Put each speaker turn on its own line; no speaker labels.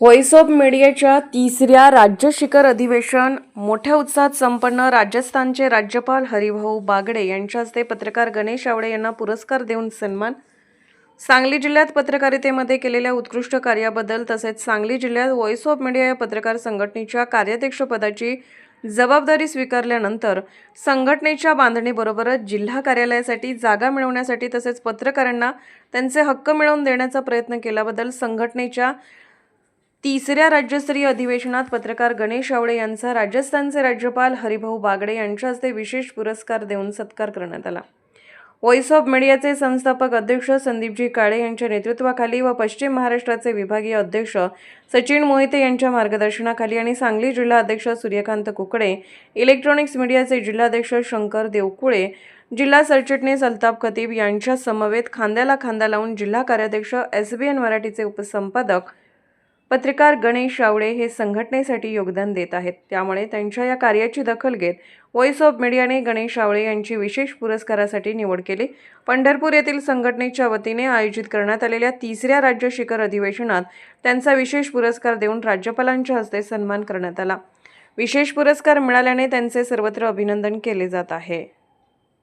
Voice of मीडियाच्या तिसऱ्या राज्य शिखर अधिवेशन मोठ्या उत्साहात संपन्न राजस्थानचे राज्यपाल हरिभाऊ बागडे यांच्या हस्ते पत्रकार गणेश आवडे यांना पुरस्कार देऊन सन्मान. सांगली जिल्ह्यात पत्रकारितेमध्ये केलेल्या उत्कृष्ट कार्याबद्दल तसेच सांगली जिल्ह्यात व्हॉइस ऑफ मीडिया या पत्रकार संघटनेच्या कार्याध्यक्षपदाची जबाबदारी स्वीकारल्यानंतर संघटनेच्या बांधणीबरोबरच जिल्हा कार्यालयासाठी जागा मिळवण्यासाठी तसेच पत्रकारांना त्यांचे हक्क मिळवून देण्याचा प्रयत्न केल्याबद्दल संघटनेच्या तिसऱ्या राज्यस्तरीय अधिवेशनात पत्रकार गणेश आवळे यांचा राजस्थानचे राज्यपाल हरिभाऊ बागडे यांच्या हस्ते विशेष पुरस्कार देऊन सत्कार करण्यात आला. व्हॉइस ऑफ मीडियाचे संस्थापक अध्यक्ष संदीपजी काळे यांच्या नेतृत्वाखाली व पश्चिम महाराष्ट्राचे विभागीय अध्यक्ष सचिन मोहिते यांच्या मार्गदर्शनाखाली आणि सांगली जिल्हा अध्यक्ष सूर्यकांत कुकडे इलेक्ट्रॉनिक्स मीडियाचे जिल्हाध्यक्ष शंकर देवकुळे जिल्हा सरचिटणीस अल्ताफ खतीब यांच्या समवेत खांद्याला खांदा लावून जिल्हा कार्याध्यक्ष एस बी एन मराठीचे उपसंपादक पत्रकार गणेश आवळे हे संघटनेसाठी योगदान देत आहेत. त्यामुळे त्यांच्या या कार्याची दखल घेत व्हॉइस ऑफ मीडियाने गणेश आवळे यांची विशेष पुरस्कारासाठी निवड केली. पंढरपूर येथील संघटनेच्या वतीने आयोजित करण्यात आलेल्या तिसऱ्या राज्य शिखर अधिवेशनात त्यांचा विशेष पुरस्कार देऊन राज्यपालांच्या हस्ते सन्मान करण्यात आला. विशेष पुरस्कार मिळाल्याने त्यांचे सर्वत्र अभिनंदन केले जात आहे.